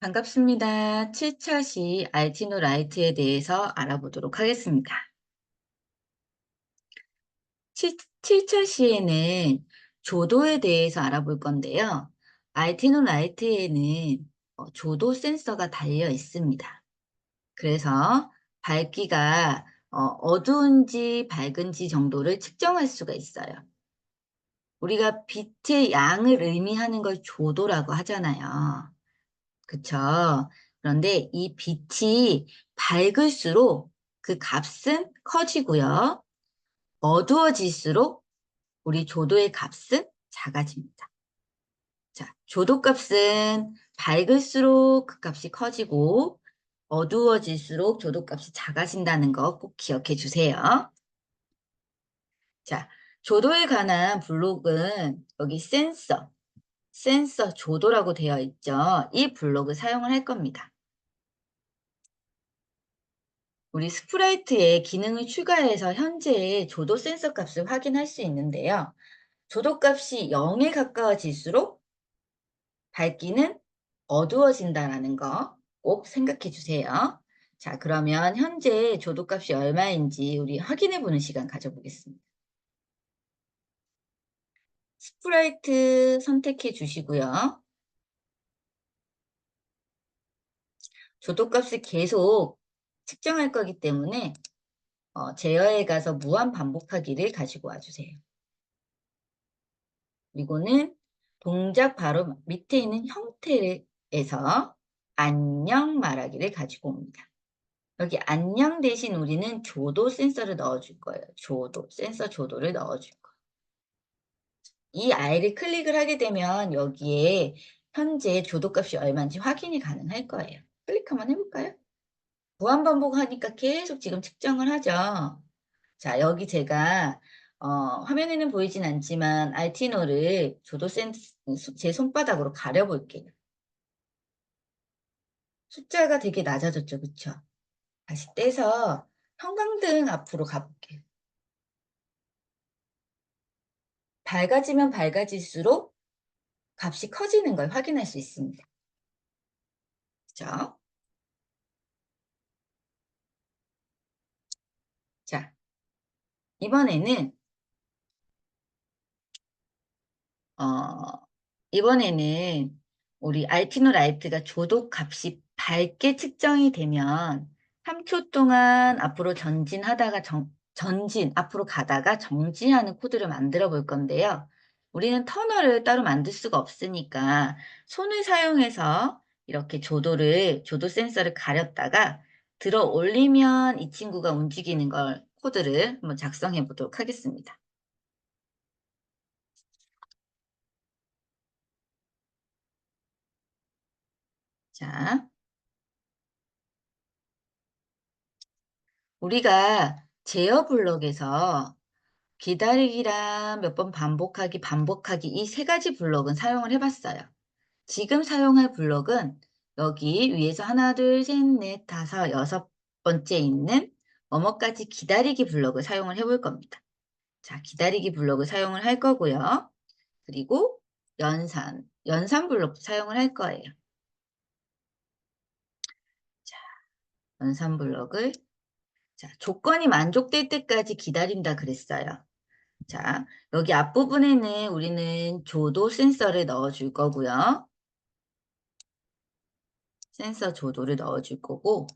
반갑습니다. 7차 시 알티노 라이트에 대해서 알아보도록 하겠습니다. 7, 7차 시에는 조도에 대해서 알아볼 건데요. 알티노 라이트에는 어, 조도 센서가 달려 있습니다. 그래서 밝기가 어, 어두운지 밝은지 정도를 측정할 수가 있어요. 우리가 빛의 양을 의미하는 걸 조도라고 하잖아요. 그쵸. 그런데 이 빛이 밝을수록 그 값은 커지고요. 어두워질수록 우리 조도의 값은 작아집니다. 자, 조도 값은 밝을수록 그 값이 커지고 어두워질수록 조도 값이 작아진다는 거 꼭 기억해 주세요. 자, 조도에 관한 블록은 여기 센서, 센서 조도라고 되어 있죠. 이 블록을 사용을 할 겁니다. 우리 스프라이트에 기능을 추가해서 현재의 조도 센서 값을 확인할 수 있는데요. 조도 값이 0에 가까워질수록 밝기는 어두워진다라는 거 꼭 생각해 주세요. 자, 그러면 현재 조도 값이 얼마인지 우리 확인해 보는 시간 가져보겠습니다. 스프라이트 선택해 주시고요. 조도값을 계속 측정할 거기 때문에 어, 제어에 가서 무한 반복하기를 가지고 와주세요. 그리고는 동작 바로 밑에 있는 형태에서 안녕 말하기를 가지고 옵니다. 여기 안녕 대신 우리는 조도 센서를 넣어줄 거예요. 조도, 센서 조도를 넣어줄. 이 아이를 클릭을 하게 되면 여기에 현재 조도값이 얼마인지 확인이 가능할 거예요. 클릭 한번 해볼까요? 무한 반복하니까 계속 지금 측정을 하죠. 자, 여기 제가 어, 화면에는 보이진 않지만 알티노를 조도 센스 제 손바닥으로 가려볼게요. 숫자가 되게 낮아졌죠, 그쵸? 다시 떼서 형광등 앞으로 가볼게요. 밝아지면 밝아질수록 값이 커지는 걸 확인할 수 있습니다. 그죠? 자, 이번에는 어, 이번에는 우리 알티노 라이트가 조도 값이 밝게 측정이 되면 3초 동안 앞으로 전진하다가 정, 전진, 앞으로 가다가 정지하는 코드를 만들어 볼 건데요. 우리는 터널을 따로 만들 수가 없으니까 손을 사용해서 이렇게 조도를, 조도 센서를 가렸다가 들어 올리면 이 친구가 움직이는 걸 코드를 한번 작성해 보도록 하겠습니다. 자, 우리가 제어 블록에서 기다리기랑 몇 번 반복하기, 반복하기 이 세 가지 블록은 사용을 해봤어요. 지금 사용할 블록은 여기 위에서 하나, 둘, 셋, 넷, 다섯, 여섯 번째 있는 뭐뭐까지 기다리기 블록을 사용을 해볼 겁니다. 자, 기다리기 블록을 사용을 할 거고요. 그리고 연산, 연산 블록도 사용을 할 거예요. 자, 연산 블록을 자, 조건이 만족될 때까지 기다린다 그랬어요. 자, 여기 앞부분에는 우리는 조도 센서를 넣어줄 거고요. 센서 조도를 넣어줄 거고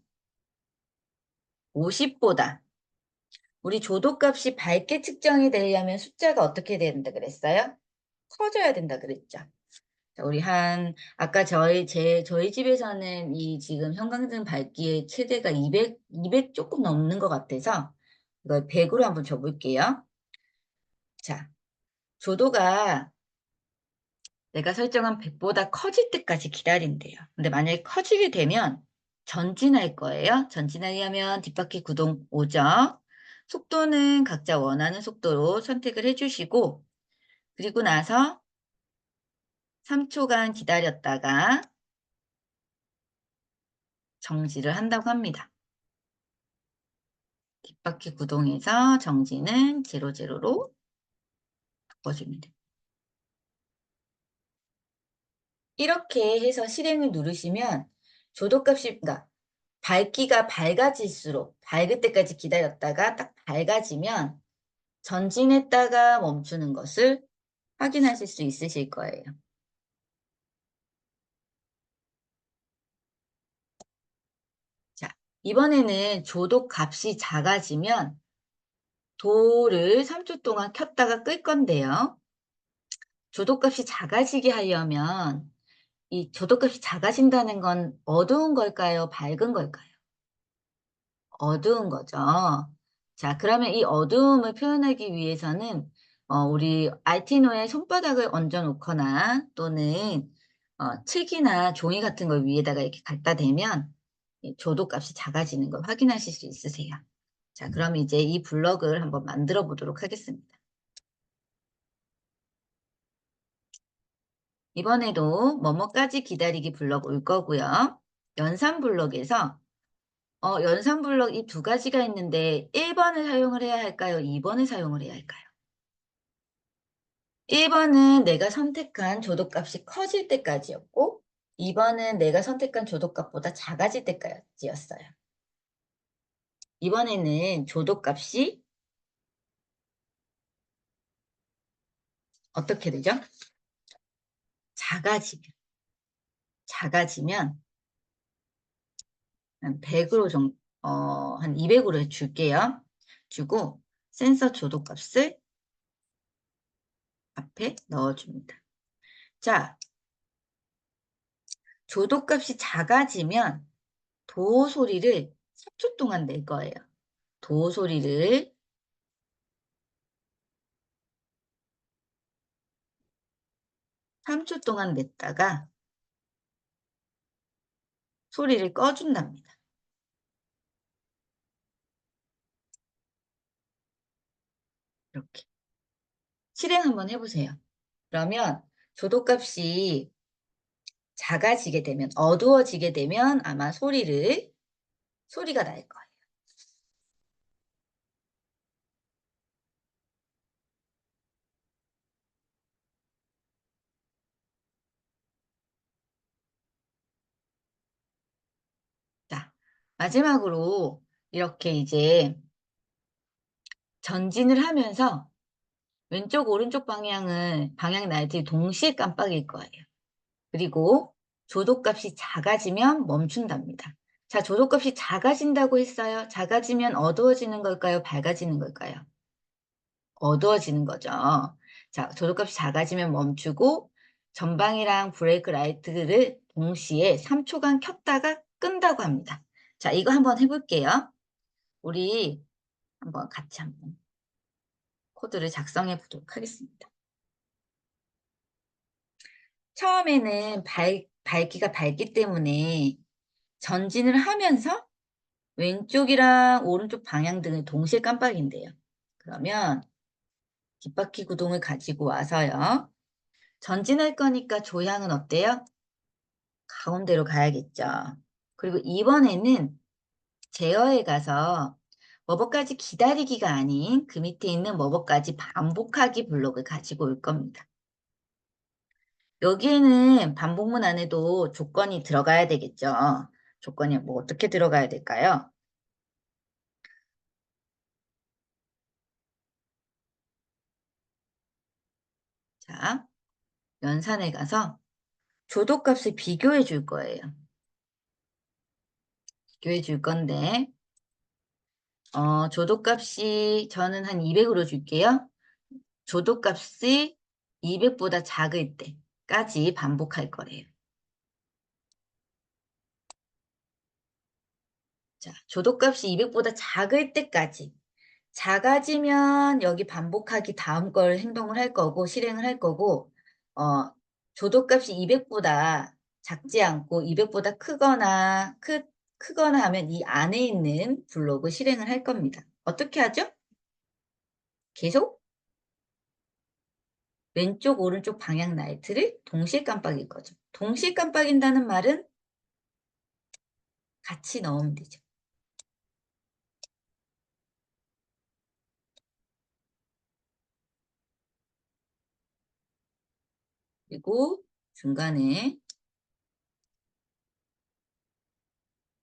50보다 우리 조도값이 밝게 측정이 되려면 숫자가 어떻게 된다 그랬어요? 커져야 된다 그랬죠. 자, 우리 한 아까 저희 제 저희 집에서는 이 지금 형광등 밝기의 최대가 200 200 조금 넘는 것 같아서 이걸 100으로 한번 줘볼게요. 자, 조도가 내가 설정한 100보다 커질 때까지 기다린대요. 근데 만약에 커지게 되면 전진할 거예요. 전진하려면 뒷바퀴 구동 오죠. 속도는 각자 원하는 속도로 선택을 해주시고 그리고 나서 3초간 기다렸다가 정지를 한다고 합니다. 뒷바퀴 구동에서 정지는 00로 바꿔주면 됩니다. 이렇게 해서 실행을 누르시면 조도값이 그러니까 밝기가 밝아질수록 밝을 때까지 기다렸다가 딱 밝아지면 전진했다가 멈추는 것을 확인하실 수 있으실 거예요. 자, 이번에는 조도 값이 작아지면 도를 3초 동안 켰다가 끌 건데요. 조도값이 작아지게 하려면 이 조도값이 작아진다는 건 어두운 걸까요? 밝은 걸까요? 어두운 거죠. 자, 그러면 이 어두움을 표현하기 위해서는 어, 우리 알티노에 손바닥을 얹어 놓거나 또는 어, 책이나 종이 같은 걸 위에다가 이렇게 갖다 대면 조도 값이 작아지는 걸 확인하실 수 있으세요. 자, 그럼 이제 이 블럭을 한번 만들어 보도록 하겠습니다. 이번에도 뭐뭐까지 기다리기 블럭 올 거고요. 연산 블럭에서 어, 연산 블럭 이 두 가지가 있는데 1번을 사용을 해야 할까요? 2번을 사용을 해야 할까요? 1번은 내가 선택한 조도값이 커질 때까지였고 2번은 내가 선택한 조도값보다 작아질 때까지였어요. 이번에는 조도값이 어떻게 되죠? 작아지면 작아지면 한 100으로 정, 어, 한 200으로 줄게요. 주고 센서 조도값을 앞에 넣어줍니다. 자, 조도값이 작아지면 도 소리를 3초 동안 낼 거예요. 도 소리를 3초 동안 냈다가 소리를 꺼준답니다. 이렇게. 실행 한번 해보세요. 그러면 조도값이 작아지게 되면, 어두워지게 되면 아마 소리를, 소리가 날 거예요. 자, 마지막으로 이렇게 이제 전진을 하면서 왼쪽 오른쪽 방향을 방향 나이트 동시에 깜빡일 거예요. 그리고 조도값이 작아지면 멈춘답니다. 자, 조도값이 작아진다고 했어요. 작아지면 어두워지는 걸까요? 밝아지는 걸까요? 어두워지는 거죠. 자, 조도값이 작아지면 멈추고 전방이랑 브레이크 라이트를 동시에 3초간 켰다가 끈다고 합니다. 자, 이거 한번 해볼게요. 우리 한번 같이 한번 코드를 작성해 보도록 하겠습니다. 처음에는 밝, 밝기가 밝기 때문에 전진을 하면서 왼쪽이랑 오른쪽 방향 등을 동시에 깜빡인대요. 그러면 뒷바퀴 구동을 가지고 와서요. 전진할 거니까 조향은 어때요? 가운데로 가야겠죠. 그리고 이번에는 제어에 가서 머버까지 기다리기가 아닌 그 밑에 있는 머버까지 반복하기 블록을 가지고 올 겁니다. 여기에는 반복문 안에도 조건이 들어가야 되겠죠. 조건이 뭐 어떻게 들어가야 될까요? 자, 연산에 가서 조도값을 비교해 줄 거예요. 비교해 줄 건데 어, 조도값이 저는 한 200으로 줄게요. 조도값이 200보다 작을 때 까지 반복할 거래요. 자, 조도값이 200보다 작을 때까지 작아지면 여기 반복하기 다음 걸 행동을 할 거고 실행을 할 거고 어, 조도값이 200보다 작지 않고 200보다 크거나 크, 크거나 하면 이 안에 있는 블록을 실행을 할 겁니다. 어떻게 하죠? 계속 왼쪽 오른쪽 방향 라이트를 동시에 깜빡일 거죠. 동시에 깜빡인다는 말은 같이 넣으면 되죠. 그리고 중간에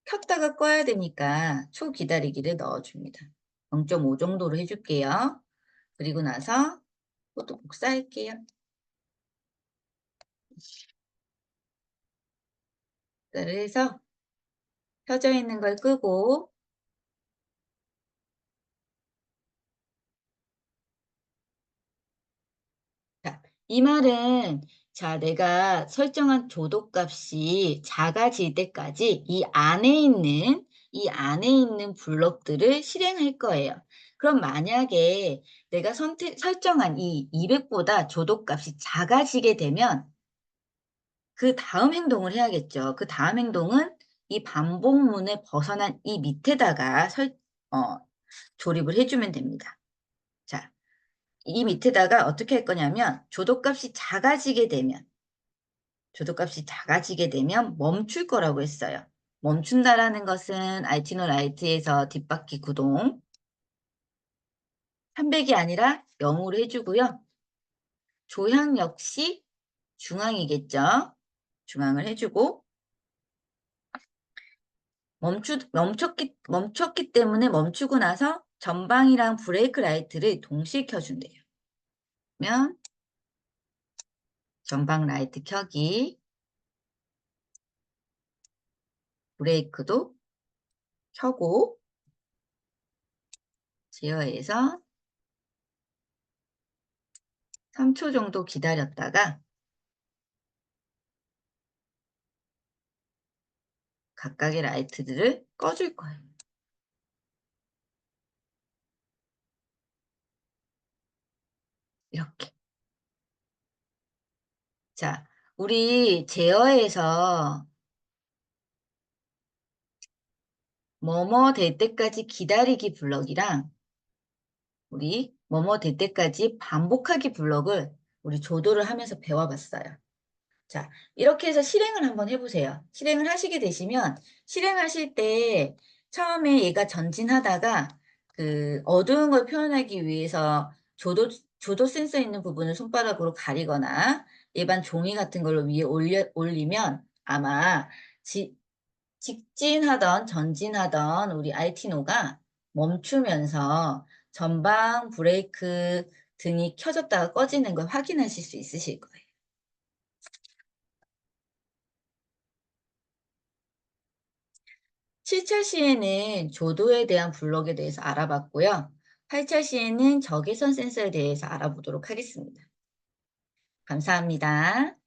켰다가 꺼야 되니까 초 기다리기를 넣어줍니다. 0.5 정도로 해줄게요. 그리고 나서 이것도 복사할게요. 그래서 켜져 있는 걸 끄고 자, 이 말은 자, 내가 설정한 조도값이 작아질 때까지 이 안에 있는 이 안에 있는 블록들을 실행할 거예요. 그럼 만약에 내가 선택, 설정한 이 200보다 조도값이 작아지게 되면 그 다음 행동을 해야겠죠. 그 다음 행동은 이 반복문을 벗어난 이 밑에다가 설, 어, 조립을 해주면 됩니다. 자, 이 밑에다가 어떻게 할 거냐면 조도값이 작아지게 되면 조도값이 작아지게 되면 멈출 거라고 했어요. 멈춘다라는 것은 알티노 라이트에서 뒷바퀴 구동 300이 아니라 0으로 해주고요. 조향 역시 중앙이겠죠. 중앙을 해주고 멈추, 멈췄기, 멈췄기 때문에 멈추고 나서 전방이랑 브레이크 라이트를 동시에 켜준대요. 그러면 전방 라이트 켜기 브레이크도 켜고 제어해서 3초 정도 기다렸다가 각각의 라이트들을 꺼줄 거예요. 이렇게. 자, 우리 제어에서 뭐뭐 될 때까지 기다리기 블럭이랑 우리 뭐뭐 될 때까지 반복하기 블럭을 우리 조도를 하면서 배워봤어요. 자, 이렇게 해서 실행을 한번 해보세요. 실행을 하시게 되시면 실행하실 때 처음에 얘가 전진하다가 그 어두운 걸 표현하기 위해서 조도, 조도 센서 있는 부분을 손바닥으로 가리거나 일반 종이 같은 걸로 위에 올려, 올리면 아마 지, 직진하던 전진하던 우리 알티노가 멈추면서 전방 브레이크 등이 켜졌다가 꺼지는 걸 확인하실 수 있으실 거예요. 7차 시에는 조도에 대한 블록에 대해서 알아봤고요. 8차 시에는 적외선 센서에 대해서 알아보도록 하겠습니다. 감사합니다.